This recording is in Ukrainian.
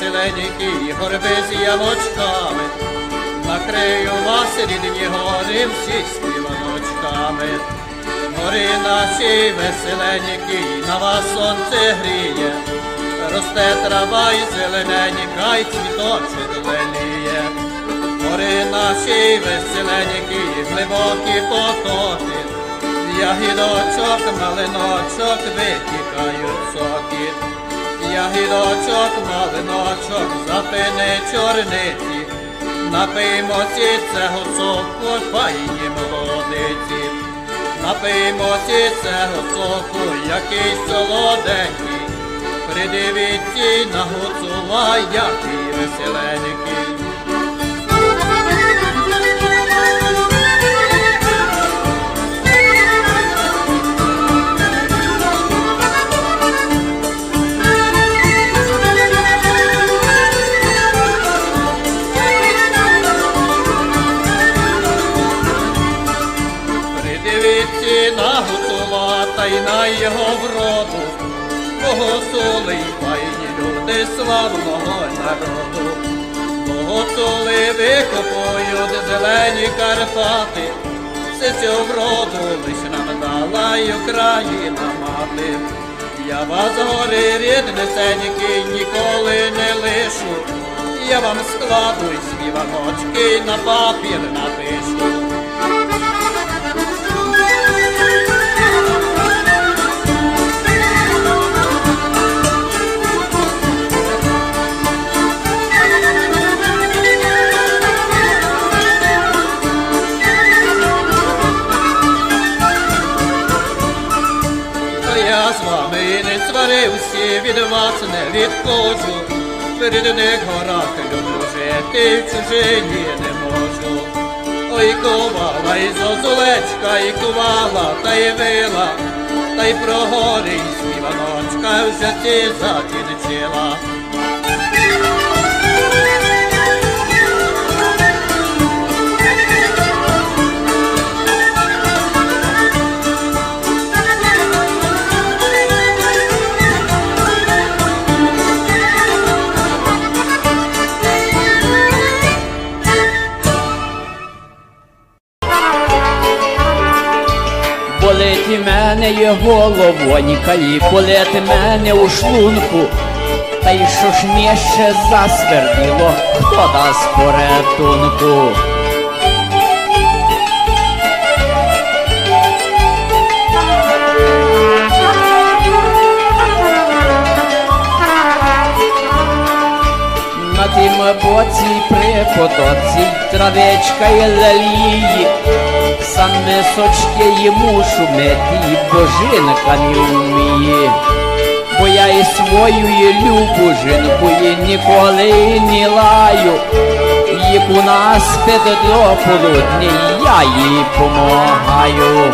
веселенькі, горби з ямочками. Накрию вас, рідні гори, всі співаночками. Гори наші веселенькі, на вас сонце гріє. Росте трава і зелененька, й цвіточок леліє. Гори наші веселенькі, глибокі потоки. Ягідочок, малиночок витікають соки. Ягідочок, малиночок, запини чорниці. Напиймося цього соку, файні молодиці. Напиймося цього соку, який солоденький. Придивіться на гуцула, який веселенький. Придивіться на та й на його вроду, Богоцули й файні люди славного народу. Богоцули викопують зелені Карпати, все цю вроду лиш нам дала й Україна мати. Я вас гори ріднесеньки ніколи не лишу, я вам складу й співаночки на папір напишу. Сварився, від вас не відходжу. перед них горах люблю жити, в чужині не можу. Ой, ковала, і зозулечка, і кувала, та й вила, та й про гори, і співаночка вже ці закінчила. Болить мене є головонька, і болить мене у шлунку. Та й що ж мені ще засверділо, хто дасть порятунку? На тім боці при потоці травечка і лелії, Сам сочки йому шумити, божинка не вміє. Бо я і свою і любу жінку і ніколи не лаю. Як у нас до полудні я їй помагаю.